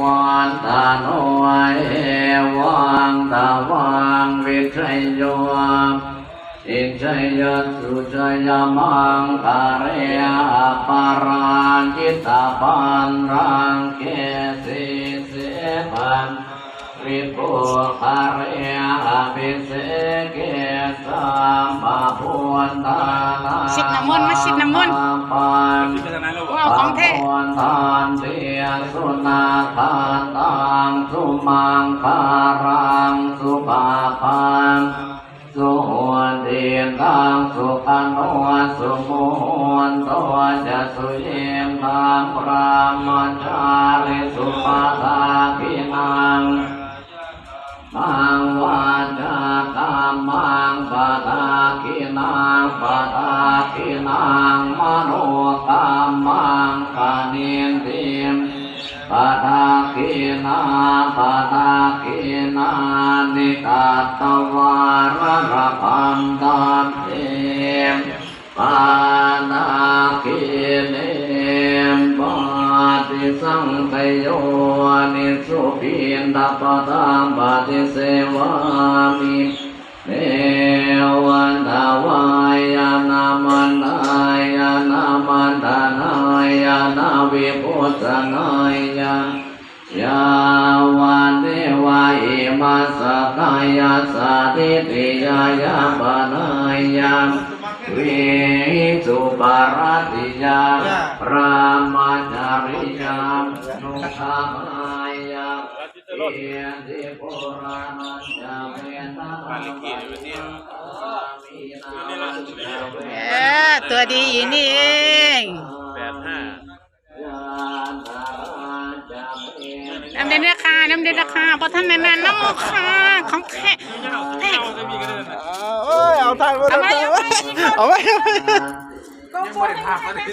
วันตาโนเอวังตาวังวิชัยโยอิชัยยสุชัยมังคาเรปารังจิตาปันรังเกสิเสปันวิปุคาเรียภิเสเส พุทธานาชิดน้ำมนต์มาชิดน้ำมนต์ปันว้าวของแท้ปะพุทธานเทียสุนาทานตังสุมังคารังสุภาพังสุหวนเดียนตังสุขันโนสุโมนตัวจะสุเยมตังพระมจาริสุปาทาพินังมังวาจากามังปะทาคินัง ปะทาคินังมโนกามังกานินติมปะทาคินาปะทาคินานิกาตวารรพันตันเตมปานาคิเนมปาติสังขโยนิสุปินดาปะตังปฏิเสวามิเนวัน มันานายานาวิพุตนายายาวันเทวาอิมาสกายาสาธิติยายาปนายาวิสุปาราติยาพระมาจาริยานุขามายาเอียติปุรานัญจเวตาปาลิกิเนี่ยมีนาเวเอตัวดีอีนี่เอง น้ำเด่นราคาน้ำเด่นราคาเพราะท่านแม่นน้ำราคาของแท้แท้เอ้ยเอาทานมาเอาไว้เอาไว้เอาไว้เอาไว้ยังไม่ได้ภาพมาเลย